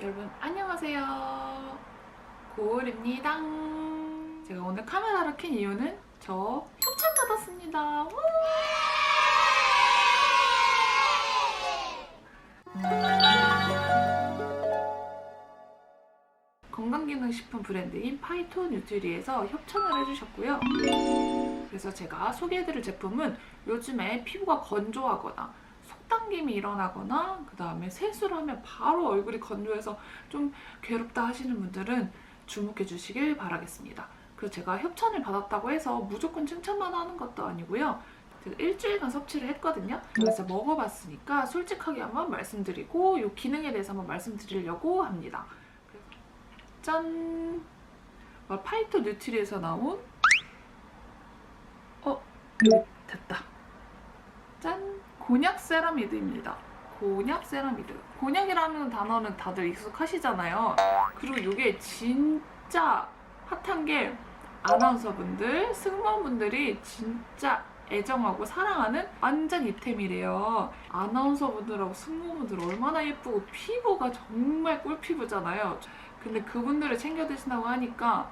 여러분 안녕하세요. 고을입니다. 제가 오늘 카메라를 켠 이유는 저 협찬 받았습니다. 우! 건강기능식품 브랜드인 파이토 뉴트리에서 협찬을 해주셨고요. 그래서 제가 소개해드릴 제품은 요즘에 피부가 건조하거나 속당김이 일어나거나 그 다음에 세수를 하면 바로 얼굴이 건조해서 좀 괴롭다 하시는 분들은 주목해 주시길 바라겠습니다. 그래서 제가 협찬을 받았다고 해서 무조건 칭찬만 하는 것도 아니고요. 제가 일주일간 섭취를 했거든요. 그래서 먹어봤으니까 솔직하게 한번 말씀드리고 이 기능에 대해서 한번 말씀드리려고 합니다. 짠! 어, 파이터 뉴트리에서 나온 어? 됐다. 짠! 곤약 세라미드입니다. 곤약 세라미드. 곤약이라는 단어는 다들 익숙하시잖아요. 그리고 이게 진짜 핫한 게 아나운서분들, 승무원분들이 진짜 애정하고 사랑하는 완전 이템이래요. 아나운서분들하고 승무원분들 얼마나 예쁘고 피부가 정말 꿀피부잖아요. 근데 그분들을 챙겨 드신다고 하니까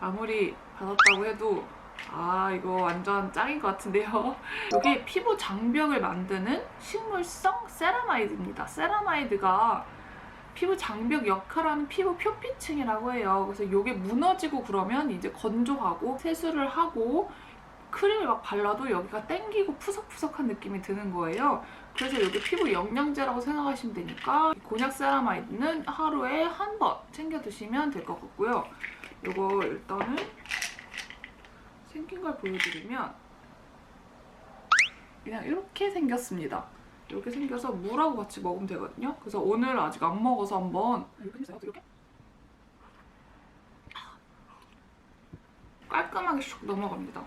아무리 받았다고 해도 아 이거 완전 짱인 것 같은데요. 이게 피부 장벽을 만드는 식물성 세라마이드입니다. 세라마이드가 피부 장벽 역할하는 피부 표피층이라고 해요. 그래서 이게 무너지고 그러면 이제 건조하고 세수를 하고 크림을 막 발라도 여기가 땡기고 푸석푸석한 느낌이 드는 거예요. 그래서 여기 피부 영양제라고 생각하시면 되니까 곤약 세라마이드는 하루에 한 번 챙겨 드시면 될 것 같고요. 이거 일단은 생긴 걸 보여드리면 그냥 이렇게 생겼습니다. 이렇게 생겨서 물하고 같이 먹으면 되거든요. 그래서 오늘 아직 안 먹어서 한번 이렇게 깔끔하게 슉 넘어갑니다.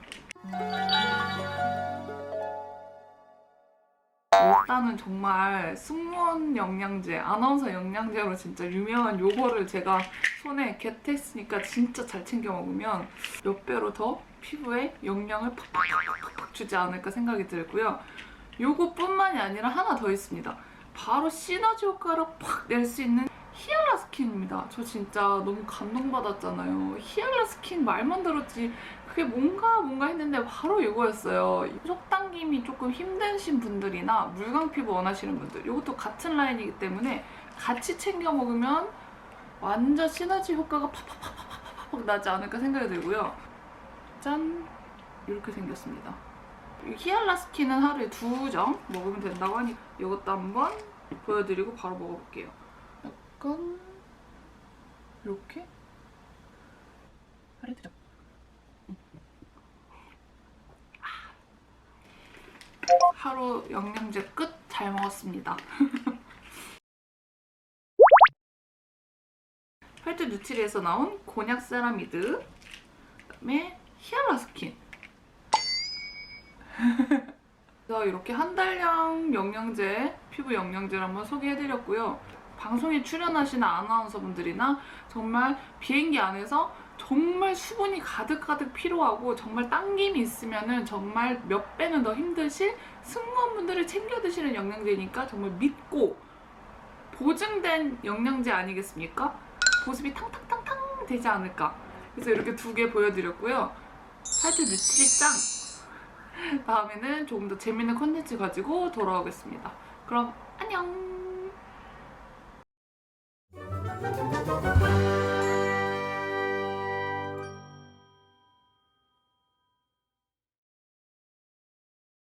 일단은 정말 승무원 영양제, 아나운서 영양제로 진짜 유명한 요거를 제가 손에 겟했으니까 진짜 잘 챙겨 먹으면 몇 배로 더 피부에 영양을 팍팍팍팍 주지 않을까 생각이 들고요. 요거뿐만이 아니라 하나 더 있습니다. 바로 시너지 효과를 팍 낼 수 있는 히알라 스킨입니다. 저 진짜 너무 감동받았잖아요. 히알라 스킨 말만 들었지 그게 뭔가 뭔가 했는데 바로 이거였어요. 속당김이 조금 힘드신 분들이나 물광 피부 원하시는 분들 이것도 같은 라인이기 때문에 같이 챙겨 먹으면 완전 시너지 효과가 팍팍팍팍팍팍 나지 않을까 생각이 들고요. 짠! 이렇게 생겼습니다. 이 히알라 스킨은 하루에 두 점 먹으면 된다고 하니 이것도 한번 보여드리고 바로 먹어볼게요. 약간 이렇게 두 점. 하루 영양제 끝 잘 먹었습니다. 팔트 뉴트리에서 나온 곤약 세라미드 그다음에 히알라 스킨 그래서 이렇게 한 달량 영양제, 피부 영양제를 한번 소개해드렸고요. 방송에 출연하시는 아나운서분들이나 정말 비행기 안에서 정말 수분이 가득가득 필요하고 정말 당김이 있으면은 정말 몇 배는 더 힘드실 승무원분들을 챙겨 드시는 영양제니까 정말 믿고 보증된 영양제 아니겠습니까? 보습이 탕탕탕탕 되지 않을까. 그래서 이렇게 두 개 보여드렸고요. 하여튼 뉴트리 짱! 다음에는 조금 더 재밌는 컨텐츠 가지고 돌아오겠습니다. 그럼 안녕! Bye.